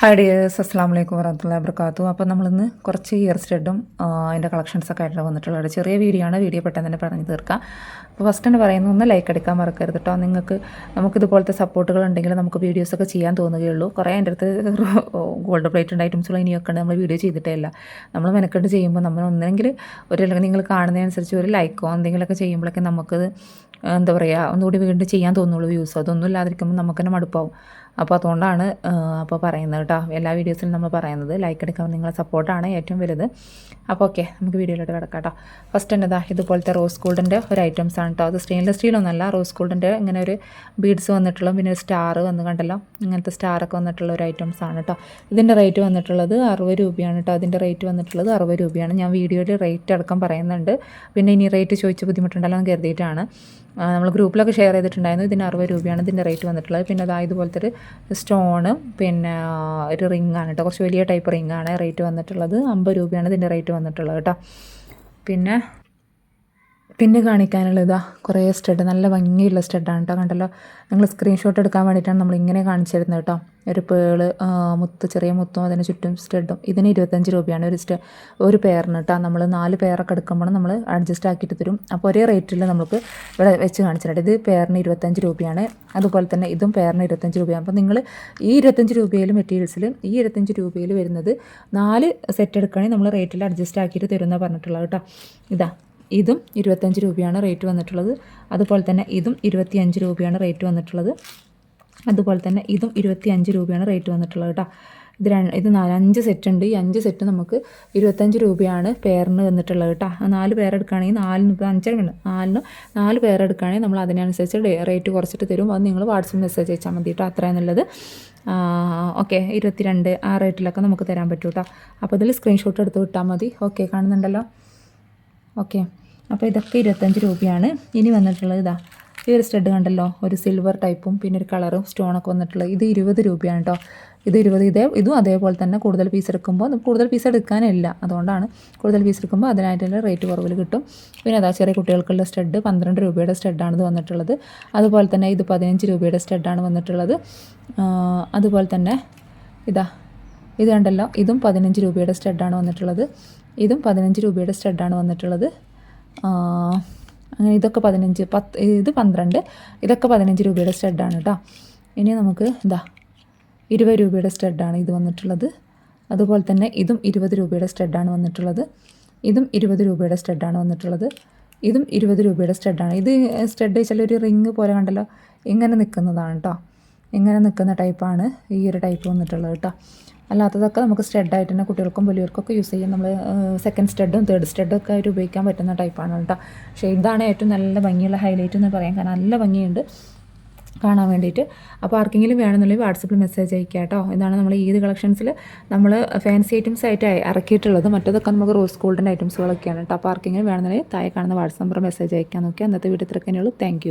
Hi dears അസ്സാം വലൈക്കും വരഹമുല്ല വർക്കാത്തു അപ്പോൾ നമ്മളിന്ന് കുറച്ച് ഇയർ സ്റ്റഡും അതിന്റെ കളക്ഷൻസൊക്കെ ആയിട്ട് വന്നിട്ടുള്ളത്. ചെറിയ വീഡിയോ ആണ്. വീഡിയോ പെട്ടെന്ന് തന്നെ പറഞ്ഞു തീർക്കാം. അപ്പോൾ ഫസ്റ്റ് തന്നെ പറയുന്ന ഒന്ന് ലൈക്ക് അടിക്കാൻ മറക്കരുത് കേട്ടോ നിങ്ങൾക്ക് നമുക്കിതുപോലത്തെ സപ്പോർട്ടുകൾ ഉണ്ടെങ്കിൽ നമുക്ക് വീഡിയോസൊക്കെ ചെയ്യാൻ തോന്നുകയുള്ളൂ. കുറേ എന്റെ അടുത്ത് ഗോൾഡ് പ്ലേറ്റഡ് ഐറ്റംസുള്ള ഇനിയൊക്കെ നമ്മൾ വീഡിയോ ചെയ്തിട്ടേ ഇല്ല. നമ്മൾ മെനക്കെട്ട് ചെയ്യുമ്പോൾ നമ്മൾ ഒന്നെങ്കിൽ ഒരു അല്ലെങ്കിൽ നിങ്ങൾ കാണുന്നതനുസരിച്ച് ഒരു ലൈക്കോ എന്തെങ്കിലുമൊക്കെ ചെയ്യുമ്പോഴൊക്കെ നമുക്കത് എന്താ പറയുക ഒന്നുകൂടി വീണ്ടും ചെയ്യാൻ തോന്നുള്ളൂ വ്യൂസ് അതൊന്നും ഇല്ലാതിരിക്കുമ്പോൾ നമുക്ക് തന്നെ മടുപ്പാവും. അപ്പോൾ അതുകൊണ്ടാണ് അപ്പോൾ പറയുന്നത് കേട്ടോ എല്ലാ വീഡിയോസിലും നമ്മൾ പറയുന്നത്. ലൈക്ക് എടുക്കാൻ നിങ്ങളെ സപ്പോർട്ടാണ് ഏറ്റവും വലുത്. അപ്പോൾ ഓക്കെ നമുക്ക് വീഡിയോയിലോട്ട് കിടക്കാം കേട്ടോ ഫസ്റ്റ് തന്നെ ഇതാ ഇതുപോലത്തെ റോസ് ഗോൾഡിന്റെ ഒരു ഐറ്റംസ് ആണ് കേട്ടോ അത് സ്റ്റെയിൻലെസ് സ്റ്റീലൊന്നുമല്ല റോസ് ഗോൾഡിന്റെ ഇങ്ങനെ ഒരു ബീഡ്സ് വന്നിട്ടുള്ള പിന്നെ ഒരു സ്റ്റാർ വന്ന് കണ്ടല്ലോ. ഇങ്ങനത്തെ സ്റ്റാറൊക്കെ വന്നിട്ടുള്ള ഒരു ഐറ്റംസ് ആണ് കേട്ടോ ഇതിന്റെ റേറ്റ് വന്നിട്ടുള്ളത് അറുപത് രൂപയാണ് കേട്ടോ അതിന്റെ റേറ്റ് വന്നിട്ടുള്ളത് അറുപത് രൂപയാണ്. ഞാൻ വീഡിയോയിൽ റേറ്റ് അടക്കം പറയുന്നുണ്ട്. പിന്നെ ഇനി റേറ്റ് ചോദിച്ച് ബുദ്ധിമുട്ടുണ്ടല്ലോ എന്ന് കരുതിയിട്ടാണ്. നമ്മൾ ഗ്രൂപ്പിലൊക്കെ ഷെയർ ചെയ്തിട്ടുണ്ടായിരുന്നു. ഇതിന് അറുപത് രൂപയാണ് ഇതിന്റെ റേറ്റ് വന്നിട്ടുള്ളത്. പിന്നെ അതായതുപോലത്തെ ഒരു സ്റ്റോണ് പിന്നെ ഒരു റിംഗ് ആണ് കേട്ടോ. കുറച്ച് വലിയ ടൈപ്പ് റിംഗ് ആണ് റേറ്റ് വന്നിട്ടുള്ളത്. അമ്പത് രൂപയാണ് ഇതിന്റെ റേറ്റ് വന്നിട്ടുള്ളത് കേട്ടോ. പിന്നെ പിന്നെ കാണിക്കാനുള്ള ഇതാ കുറേ സ്റ്റഡ് നല്ല ഭംഗിയുള്ള സ്റ്റഡാണ് കേട്ടോ കണ്ടല്ലോ? നിങ്ങൾ സ്ക്രീൻഷോട്ട് എടുക്കാൻ വേണ്ടിയിട്ടാണ് നമ്മൾ ഇങ്ങനെ കാണിച്ചു തരുന്നത് കേട്ടോ ഒരു പേൾ മുത്ത് ചെറിയ മുത്തും അതിന് ചുറ്റും സ്റ്റഡും ഇതിന് ഇരുപത്തഞ്ച് രൂപയാണ് ഒരു സ്റ്റ ഒരു പെയറിന് കേട്ടോ നമ്മൾ നാല് പെയറൊക്കെ എടുക്കുമ്പോൾ നമ്മൾ അഡ്ജസ്റ്റ് ആക്കിയിട്ട് തരും. അപ്പോൾ ഒരേ റേറ്റിൽ നമുക്ക് ഇവിടെ വെച്ച് കാണിച്ചിട്ടുണ്ട്. ഇത് പെയറിന് ഇരുപത്തഞ്ച് രൂപയാണ്. അതുപോലെ തന്നെ ഇതും പെയറിന് ഇരുപത്തഞ്ച് രൂപയാണ്. അപ്പോൾ നിങ്ങൾ ഈ ഇരുപത്തഞ്ച് രൂപയിൽ മെറ്റീരിയൽസിൽ ഈ ഇരുപത്തഞ്ച് രൂപയിൽ വരുന്നത് നാല് സെറ്റ് എടുക്കുകയാണെങ്കിൽ നമ്മൾ റേറ്റിൽ അഡ്ജസ്റ്റ് ആക്കിയിട്ട് തരുമെന്നാണ് പറഞ്ഞിട്ടുള്ളത് കേട്ടോ ഇതാ. ഇതും ഇരുപത്തഞ്ച് രൂപയാണ് റേറ്റ് വന്നിട്ടുള്ളത്. അതുപോലെ തന്നെ ഇതും ഇരുപത്തിയഞ്ച് രൂപയാണ് റേറ്റ് വന്നിട്ടുള്ളത്. അതുപോലെ തന്നെ ഇതും ഇരുപത്തിയഞ്ച് രൂപയാണ് റേറ്റ് വന്നിട്ടുള്ളത് കേട്ടോ ഇത് രണ്ട് ഇത് നാല് അഞ്ച് സെറ്റ് ഉണ്ട്. ഈ അഞ്ച് സെറ്റ് നമുക്ക് ഇരുപത്തഞ്ച് രൂപയാണ് പേരിന് വന്നിട്ടുള്ളത് കേട്ടോ നാല് പേരെടുക്കുകയാണെങ്കിൽ നാലിന് ഇപ്പോൾ അഞ്ചെണ്ണം നാലിന് നാല് പേരെടുക്കുകയാണെങ്കിൽ നമ്മൾ അതിനനുസരിച്ച് റേറ്റ് കുറച്ചിട്ട് തരും. അത് നിങ്ങൾ വാട്സപ്പ് മെസ്സേജ് അയച്ചാൽ മതി കേട്ടോ അത്രയും നല്ലത് ഓക്കെ ഇരുപത്തിരണ്ട് ആ റേറ്റിലൊക്കെ നമുക്ക് തരാൻ പറ്റും കേട്ടോ അപ്പോൾ ഇതിൽ സ്ക്രീൻഷോട്ട് എടുത്ത് വിട്ടാൽ മതി. ഓക്കെ കാണുന്നുണ്ടല്ലോ? ഓക്കെ അപ്പോൾ ഇതൊക്കെ ഇരുപത്തഞ്ച് രൂപയാണ്. ഇനി വന്നിട്ടുള്ളത് ഇതാ. ഈ ഒരു സ്റ്റഡ് കണ്ടല്ലോ ഒരു സിൽവർ ടൈപ്പും പിന്നെ ഒരു കളറും സ്റ്റോണൊക്കെ വന്നിട്ടുള്ളത്. ഇത് ഇരുപത് രൂപയാണ് കേട്ടോ ഇത് ഇരുപത് ഇതേ ഇതും അതേപോലെ തന്നെ കൂടുതൽ പീസ് എടുക്കുമ്പോൾ കൂടുതൽ പീസ് എടുക്കാനില്ല. അതുകൊണ്ടാണ് കൂടുതൽ പീസ് എടുക്കുമ്പോൾ അതിനായിട്ടുള്ള റേറ്റ് കുറവിൽ കിട്ടും. പിന്നെ അതാ ചെറിയ കുട്ടികൾക്കുള്ള സ്റ്റഡ് പന്ത്രണ്ട് രൂപയുടെ സ്റ്റഡാണ് ഇത് വന്നിട്ടുള്ളത്. അതുപോലെ തന്നെ ഇത് പതിനഞ്ച് രൂപയുടെ സ്റ്റഡാണ് വന്നിട്ടുള്ളത്. അതുപോലെ തന്നെ ഇതാ ഇത് കണ്ടല്ലോ ഇതും പതിനഞ്ച് രൂപയുടെ സ്റ്റഡാണ് വന്നിട്ടുള്ളത്. ഇതും പതിനഞ്ച് രൂപയുടെ സ്റ്റഡാണ് വന്നിട്ടുള്ളത്. അങ്ങനെ ഇതൊക്കെ പതിനഞ്ച് പത്ത് ഇത് പന്ത്രണ്ട് ഇതൊക്കെ പതിനഞ്ച് രൂപയുടെ സ്റ്റഡാണ് കേട്ടോ ഇനി നമുക്ക് ഇതാ ഇരുപത് രൂപയുടെ സ്റ്റഡാണ് ഇത് വന്നിട്ടുള്ളത്. അതുപോലെ തന്നെ ഇതും ഇരുപത് രൂപയുടെ സ്റ്റഡാണ് വന്നിട്ടുള്ളത്. ഇതും ഇരുപത് രൂപയുടെ സ്റ്റഡാണ് വന്നിട്ടുള്ളത്. ഇതും ഇരുപത് രൂപയുടെ സ്റ്റഡാണ് ഇത് സ്റ്റഡ് വെച്ചാൽ ഒരു റിങ് പോലെ കണ്ടല്ലോ ഇങ്ങനെ നിൽക്കുന്നതാണ് കേട്ടോ ഇങ്ങനെ നിൽക്കുന്ന ടൈപ്പാണ് ഈ ഒരു ടൈപ്പ് വന്നിട്ടുള്ളത് കേട്ടോ അല്ലാത്തതൊക്കെ നമുക്ക് സ്റ്റെഡായിട്ട് തന്നെ കുട്ടികൾക്കും വലിയവർക്കൊക്കെ യൂസ് ചെയ്യാം. നമ്മൾ സെക്കൻഡ് സ്റ്റെഡും തേർഡ് സ്റ്റെഡും ഒക്കെ ആയിട്ട് ഉപയോഗിക്കാൻ പറ്റുന്ന ടൈപ്പാണ് കേട്ടോ. പക്ഷേ ഇതാണ് ഏറ്റവും നല്ല ഭംഗിയുള്ള ഹൈലൈറ്റ് എന്ന് പറയാം. കാരണം നല്ല ഭംഗിയുണ്ട് കാണാൻ വേണ്ടിയിട്ട്. അപ്പോൾ ആർക്കെങ്കിലും വേണമെന്നുണ്ടെങ്കിൽ വാട്സപ്പിൽ മെസ്സേജ് അയക്കുക കേട്ടോ. ഇതാണ് നമ്മൾ ഈദ് കളക്ഷൻസിൽ നമ്മൾ ഫാൻസി ഐറ്റംസ് ആയിട്ട് ഇറക്കിയിട്ടുള്ളത് മറ്റതൊക്കെ നമുക്ക് റോസ് ഗോൾഡൻ ഐറ്റംസുകളൊക്കെയാണ് കേട്ടോ. അപ്പോൾ ആർക്കെങ്കിലും വേണമെന്നുണ്ടെങ്കിൽ താഴെ കാണുന്ന വാട്സപ്പ് നമ്പർ മെസ്സേജ് അയക്കാൻ നോക്കിയാൽ അന്നത്തെ വീട്ടിൽ ഇത്രയൊക്കെ താങ്ക്